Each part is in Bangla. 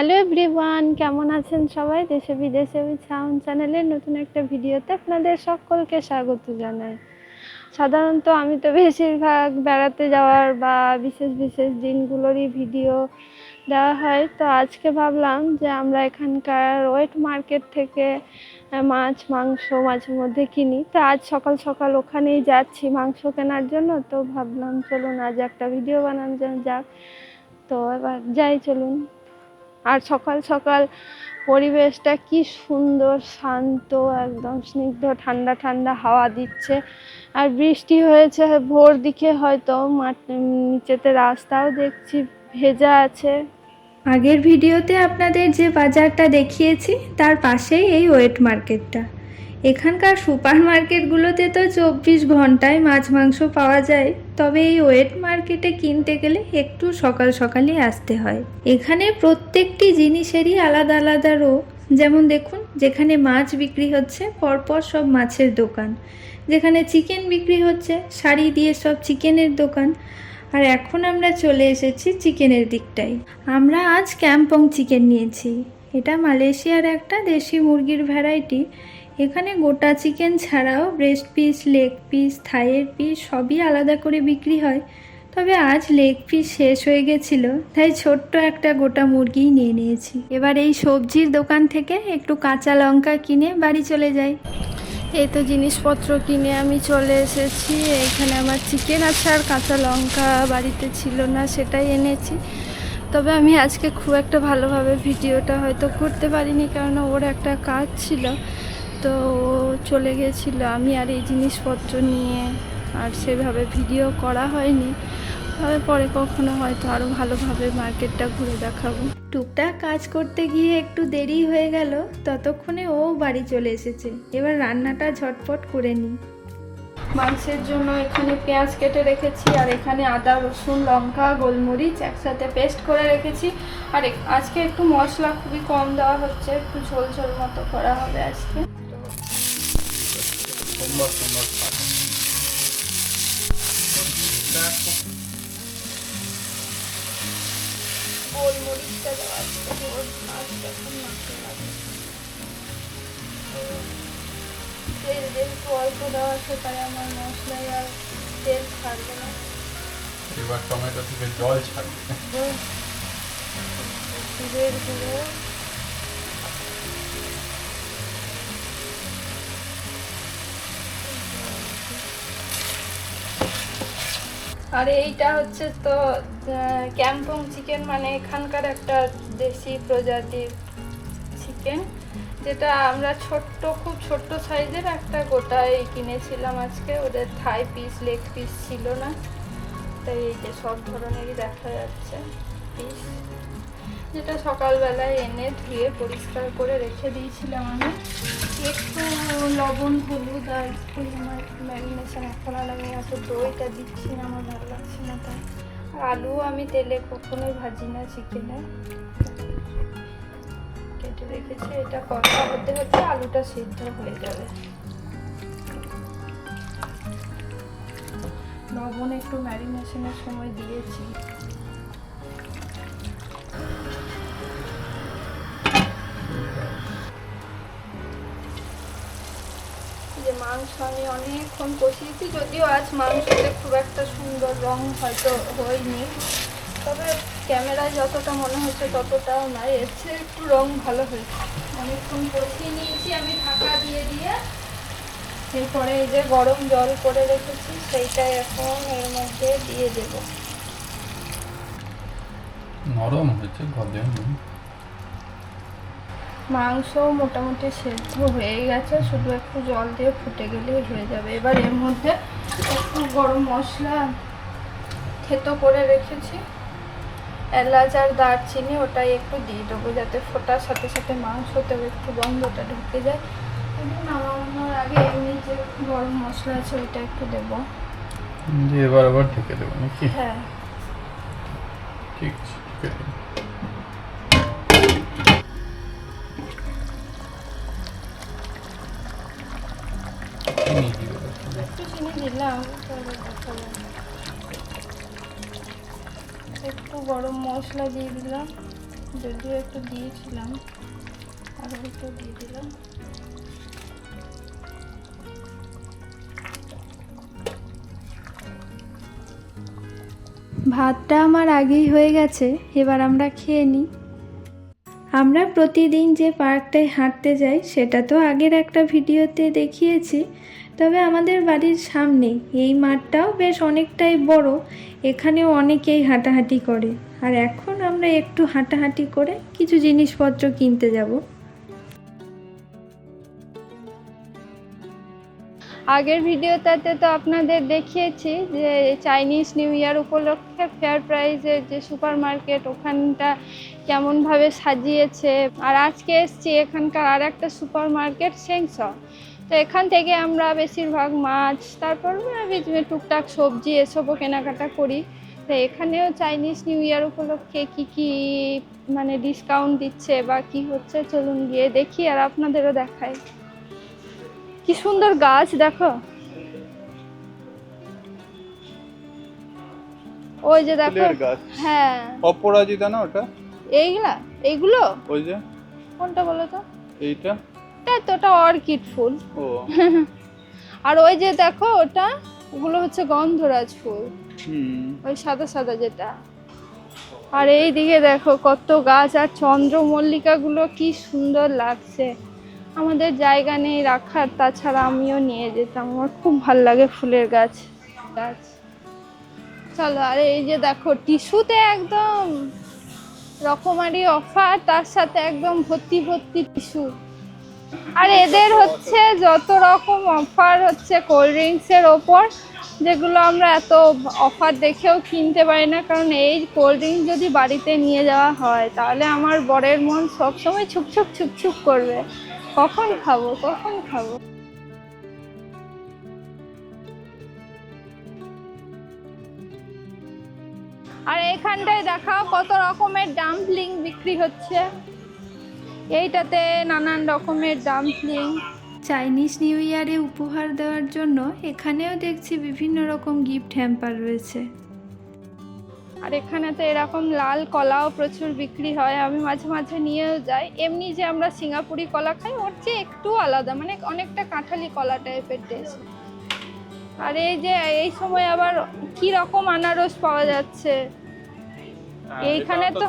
হ্যালো এভরিওয়ান, কেমন আছেন সবাই? দেশে বিদেশে ওই সাউন্ড চ্যানেলের নতুন একটা ভিডিওতে আপনাদের সকলকে স্বাগত জানাই। সাধারণত আমি তো বেশিরভাগ বেড়াতে যাওয়ার বা বিশেষ বিশেষ দিনগুলোরই ভিডিও দেওয়া হয়। তো আজকে ভাবলাম যে আমরা এখানকার ওয়েট মার্কেট থেকে মাছ, মাংস, মাঝে মধ্যে কিনি। তো আজ সকাল সকাল ওখানেই যাচ্ছি মাংস কেনার জন্য। তো ভাবলাম চলুন আজ একটা ভিডিও বানানো যাক। তো এবার যাই চলুন। আর সকাল সকাল পরিবেশটা কি সুন্দর, শান্ত, একদম স্নিগ্ধ, ঠান্ডা ঠান্ডা হাওয়া দিচ্ছে। আর বৃষ্টি হয়েছে, ভোর দিকে হয়তো মাঠ নিচেতে রাস্তাও দেখছি ভেজা আছে। আগের ভিডিওতে আপনাদের যে বাজারটা দেখিয়েছি, তার পাশেই এই ওয়েট মার্কেটটা। এখানকার সুপার মার্কেটগুলোতে তো চব্বিশ ঘন্টায় মাছ, মাংস পাওয়া যায়। তবে এই ওয়েট মার্কেটে কিনতে গেলে একটু সকাল সকালই আসতে হয়। এখানে প্রত্যেকটি জিনিসেরই আলাদা আলাদা রো যেমন দেখুন, যেখানে মাছ বিক্রি হচ্ছে, পরপর সব মাছের দোকান। যেখানে চিকেন বিক্রি হচ্ছে, শাড়ি দিয়ে সব চিকেনের দোকান। আর এখন আমরা চলে এসেছি চিকেনের দিকটাই আমরা আজ ক্যাম্পং চিকেন নিয়েছি। এটা মালয়েশিয়ার একটা দেশি মুরগির ভ্যারাইটি এখানে গোটা চিকেন ছাড়াও ব্রেস্ট পিস লেগ পিস থাইয়ের পিস সবই আলাদা করে বিক্রি হয়। তবে আজ লেগ পিস শেষ হয়ে গেছিল, তাই ছোট্ট একটা গোটা মুরগিই নিয়ে নিয়েছি। এবার এই সবজির দোকান থেকে একটু কাঁচা লঙ্কা কিনে বাড়ি চলে যাই। এই তো জিনিসপত্র কিনে আমি চলে এসেছি। এখানে আমার চিকেন আছে আর কাঁচা লঙ্কা বাড়িতে ছিল না, সেটাই এনেছি। তবে আমি আজকে খুব একটা ভালোভাবে ভিডিওটা হয়তো করতে পারিনি কারণ ওর একটা কাজ ছিল। তো ও চলে গেছিল। আমি আর এই জিনিসপত্র নিয়ে আর সেভাবে ভিডিও করা হয়নি। তবে পরে কখনো হয়তো আরও ভালোভাবে মার্কেটটা ঘুরে দেখাবো। টুকটাক কাজ করতে গিয়ে একটু দেরি হয়ে গেল। ততক্ষণে ও বাড়ি চলে এসেছে। এবার রান্নাটা ঝটপট করে নিই। মাংসের জন্য এখানে পেঁয়াজ কেটে রেখেছি আর এখানে আদা, রসুন, লঙ্কা, গোলমরিচ একসাথে পেস্ট করে রেখেছি। আর আজকে একটু মশলা খুবই কম দেওয়া হচ্ছে। একটু ঝোল ঝোল মতো করা হবে আজকে। সোমবার খান গোলমরিচটা দেওয়া আছে ওর মাছটা এখন মাখতে লাগে তেল যেহেতু অল্প দেওয়া আছে তাই আমার মশলায় আর তেল ছাড়বে না এবার টমেটো থেকে জল ছাড়বে। জিরের গুঁড়ো আর এইটা হচ্ছে তো ক্যাম্পং চিকেন মানে এখানকার একটা দেশি প্রজাতির চিকেন, যেটা আমরা ছোট্ট, খুব ছোট্ট সাইজের একটা গোটায় কিনেছিলাম আজকে। ওদের থাই পিস, লেগ পিস ছিল না। তাই এই যে সব ধরনেরই দেখা যাচ্ছে, পিস। যেটা সকালবেলায় এনে ধুয়ে পরিষ্কার করে রেখে দিয়েছিলাম আমি। একটু লবণ, হলুদ আর একটু আমার ম্যারিনেশন এখন আর আমি এত দইটা দিচ্ছি না, আমার ভালো লাগছে না তাই। আলু আমি তেলে কখনোই ভাজি না চিকেনে। কেটে রেখেছি, এটা কষা হতে হতে আলুটা সিদ্ধ হয়ে যাবে। লবণ একটু ম্যারিনেশনের সময় দিয়েছি। মাংস আমি অনেকক্ষণ কষিয়েছি, যদিও আজ মাংসতে খুব একটা সুন্দর রং হয়তো হয়নি। তবে ক্যামেরায় যতটা মনে হচ্ছে ততটাও এর চেয়ে একটু রং ভালো হয়েছে। অনেকক্ষণ কষিয়ে নিয়েছি আমি, ঢাকা দিয়ে দিয়ে। এরপরে এই যে গরম জল করে রেখেছি সেইটা এখন এর মধ্যে দিয়ে দেব। নরম হয়েছে, গলে মাংস মোটামুটি সেদ্ধ হয়ে গেছে শুধু একটু জল দিয়ে ফুটে গেলেই হয়ে যাবে। এবার এর মধ্যে একটু গরম মশলা থেতো করে রেখেছি। এলাচ আর দারচিনি ওটাই একটু দিয়ে দেবো যাতে ফোটার সাথে সাথে মাংসতেও একটু গন্ধটা ঢুকে যায়। এবং নামানোর আগে এমনি যে গরম মশলা আছে ওইটা একটু দেবো। এবার আবার ঢেকে দেবো নাকি? হ্যাঁ। ঠিক আছে একটু গরম মশলা দিয়ে দিলাম, যদিও একটু দিয়েছিলাম, আর একটু দিয়ে দিলাম। ভাতটা আমার আগেই হয়ে গেছে, এবার আমরা খেয়ে নিই। আমরা প্রতিদিন যে পার্কটায় হাঁটতে যাই, সেটা তো আগের একটা ভিডিওতে দেখিয়েছি। তবে আমাদের বাড়ির সামনে এই মাঠটাও বেশ অনেকটাই বড়, এখানেও অনেকেই হাঁটাহাঁটি করে। আর এখন আমরা একটু হাঁটাহাঁটি করে কিছু জিনিসপত্র কিনতে যাব। আগের ভিডিওটাতে তো আপনাদের দেখিয়েছি যে চাইনিজ নিউ ইয়ার উপলক্ষে ফেয়ার প্রাইজের যে সুপার মার্কেট ওখানটা কেমনভাবে সাজিয়েছে। আর আজকে এসছি এখানকার আর একটা সুপার মার্কেট সেংস। তো এখান থেকে আমরা বেশিরভাগ মাছ তারপর টুকটাক সবজি এসবও কেনাকাটা করি। তো এখানেও চাইনিজ নিউ ইয়ার উপলক্ষে কি কি মানে ডিসকাউন্ট দিচ্ছে বা কি হচ্ছে চলুন গিয়ে দেখি আর আপনাদেরও দেখাই। কি সুন্দর গাছ দেখো। ওই যে দেখো হ্যাঁ। অপরাজিতা না ওটা? এইগুলা? এইগুলো? ওই যে। কোনটা বলো তো? এইটা? এটা তো ওটা অর্কিড ফুল। আর ওই যে দেখো ওটা ওগুলো হচ্ছে গন্ধরাজ ফুল। ওই সাদা সাদা যেটা। আর এই দিকে দেখো কত গাছ আর চন্দ্রমল্লিকাগুলো কি সুন্দর লাগছে। আমাদের জায়গা নেই রাখার তাছাড়া আমিও নিয়ে যেতাম। আমার খুব ভালো লাগে ফুলের গাছ। গাছ। চলো আর এই যে দেখো টিস্যুতে একদম রকমারি অফার তার সাথে একদম ভর্তি ভর্তি টিস্যু। আর এদের হচ্ছে যত রকম অফার হচ্ছে কোল্ড ড্রিঙ্কসের ওপর, যেগুলো আমরা এত অফার দেখেও কিনতে পারি না, কারণ এই কোল্ড ড্রিঙ্ক যদি বাড়িতে নিয়ে যাওয়া হয়, তাহলে আমার বরের মন সবসময় ছুকছুক ছুকছুক করবে। কখন খাব কখন খাব? আর এখানটায় দেখাও কত রকমের ডাম্পলিং বিক্রি হচ্ছে। এইটাতে নানান রকমের ডাম্পলিং চাইনিজ নিউ ইয়ারে উপহার দেওয়ার জন্য এখানেও দেখছি বিভিন্ন রকম গিফট হ্যাম্পার রয়েছে। আর এখানে তো এরকম লাল কলাও প্রচুর বিক্রি হয় আমি মাঝে মাঝে নিয়েও যাই। এমনি যে আমরা সিঙ্গাপুরি কলা খাই ওর চেয়ে একটু আলাদা মানে অনেকটা কাঁঠালি কলা টাইপের টেস্ট আর এই যে এই সময় আবার কি রকম আনারস পাওয়া যাচ্ছে? এইখানে তো-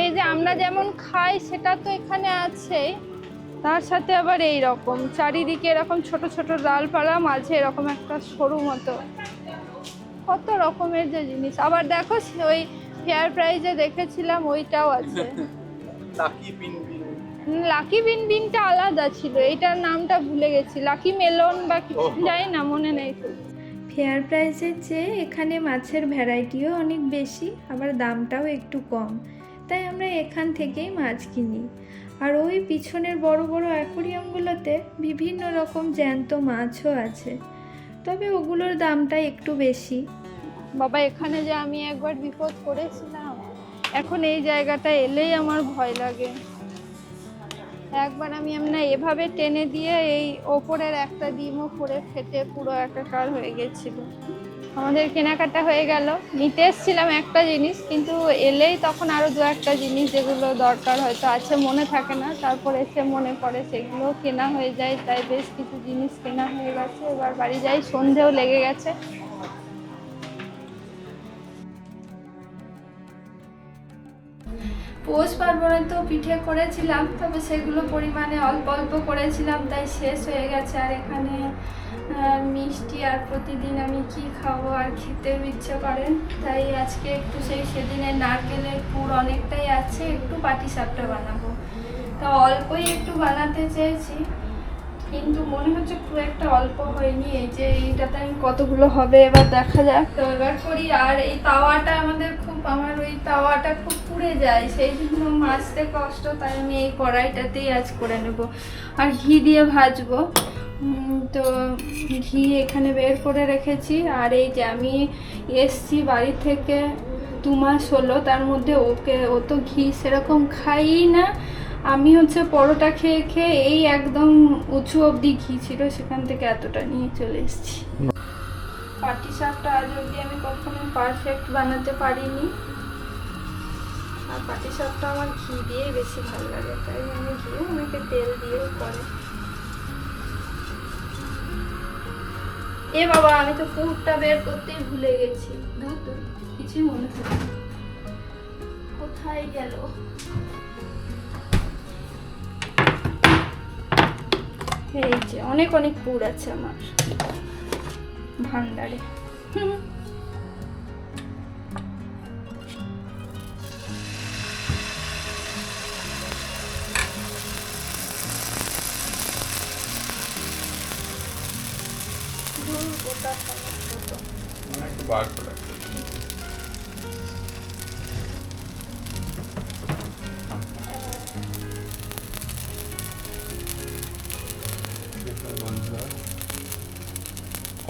এই যে আমরা যেমন খাই সেটা তো এখানে আছে। তার সাথে আবার এই রকম চারিদিকে এরকম ছোট ছোট ডালপালা মাঝে এরকম একটা সরু মতো। কত রকমের যে জিনিস। আবার দেখো ওই ফেয়ার প্রাইজে দেখেছিলাম ওইটাও আছে। লাকি বিন বিনটা আলাদা ছিল এইটার নামটা ভুলে গেছি। লাকি মেলন বা কিছু। জানি না মনে নেই তো ফেয়ার প্রাইসের চেয়ে এখানে মাছের ভ্যারাইটিও অনেক বেশি, আবার দামটাও একটু কম। তাই আমরা এখান থেকেই মাছ কিনি। আর ওই পিছনের বড় বড় অ্যাকোরিয়ামগুলোতে বিভিন্ন রকম জ্যান্ত মাছও আছে। তবে ওগুলোর দামটা একটু বেশি। বাবা, এখানে যে আমি একবার বিপদ করেছিলাম, এখন এই জায়গাটা এলেই আমার ভয় লাগে। একবার আমি এমনি এভাবে টেনে দিয়ে এই ওপরের একটা ডিমও পরে ফেটে পুরো একটা একাকার হয়ে গেছিল। আমাদের কেনাকাটা হয়ে গেল। নিতে এসেছিলাম একটা জিনিস, কিন্তু এলেই তখন আরও দু একটা জিনিস যেগুলো দরকার হয়তো আছে, মনে থাকে না। তারপর এসে মনে পড়ে সেগুলো কেনা হয়ে যায়, তাই বেশ কিছু জিনিস কেনা হয়ে গেছে। এবার বাড়ি যাই, সন্ধেও লেগে গেছে। পৌষ পার্বণে তো পিঠে করেছিলাম, তবে সেগুলো পরিমাণে অল্প অল্প করেছিলাম, তাই শেষ হয়ে গেছে। আর এখানে মিষ্টি আর প্রতিদিন আমি কি খাব আর খেতে ইচ্ছে করেন তাই আজকে একটু সেই সেদিনে নারকেলের পুর অনেকটাই আছে, একটু পাটি সাপটা বানাবো। তা অল্পই একটু বানাতে চেয়েছি। কিন্তু মনে হচ্ছে খুব একটা অল্প হয়নি। এই যে এইটাতে আমি কতগুলো হবে এবার দেখা যাক। তো এবার করি, আর এই তাওয়াটা আমাদের খুব, আমার ওই তাওয়াটা খুব পুড়ে যায়, সেই জন্য মাছতে কষ্ট, তাই আমি এই কড়াইটাতেই আজ করে নেব। আর ঘি দিয়ে ভাজবো। তো ঘি এখানে বের করে রেখেছি, আর এই যে আমি এসছি বাড়ি থেকে দু মাস হলো, তার মধ্যে ওকে, ও তো ঘি সেরকম খাই না। আমি হচ্ছে পরোটা খেয়ে খেয়ে এই একদম উঁচু অবধি ঘি ছিল, সেখান থেকে এতটা নিয়ে চলে এসেছি। পাটি শাকটা আজ অবধি আমি কখনো পারফেক্ট বানাতে পারিনি। আর পাটি সাপটা আমার ঘি দিয়েই বেশি ভালো লাগে, তাই আমি ঘিও অনেকে তেল দিয়েও করে। এ বাবা, আমি তো পুরটা বের করতেই ভুলে গেছি। দূর কিছুই মনে হচ্ছে কোথায় গেল? এই যে অনেক অনেক পুর আছে আমার। ভান্ডারে। মানে বার করে।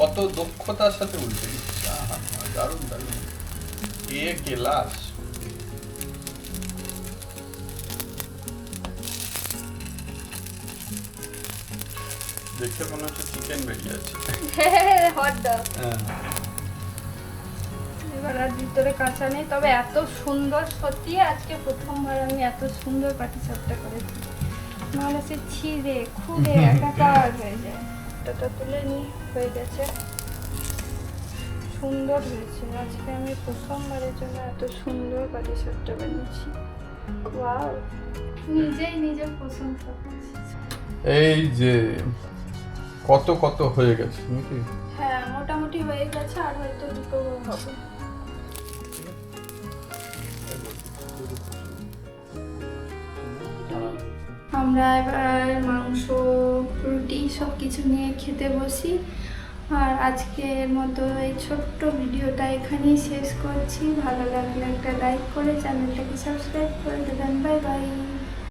কত দক্ষতার সাথে উল্টে দিচ্ছে। দারুণ দারুণ। এ দেখে মনে হচ্ছে চিকেন বেরিয়ে আছে হট ডগ হ্যাঁ। এবার আর ভিতরে কাঁচা নেই তবে এত সুন্দর সত্যি আজকে প্রথমবার আমি এত সুন্দর পাটি সাপটা করেছি। নাহলে সে ছিঁড়ে খুঁড়ে একাকার হয়ে যায়। ওটা তুলে নিই হয়ে গেছে। সুন্দর হয়েছে। আজকে আমি প্রথমবারের জন্য এত সুন্দর পাটি সাপটা বানিয়েছি। ওয়াও! নিজেই নিজের প্রশংসা এই যে কত কত হয়ে গেছে নাকি? হ্যাঁ মোটামুটি হয়ে গেছে আর হয়তো দুটো হবে। আমরা এবার মাংস, রুটি সব কিছু নিয়ে খেতে বসি। আর আজকের মতো এই ছোট্ট ভিডিওটা এখানেই শেষ করছি। ভালো লাগলে একটা লাইক করে চ্যানেলটাকে সাবস্ক্রাইব করে দেবেন। Bye bye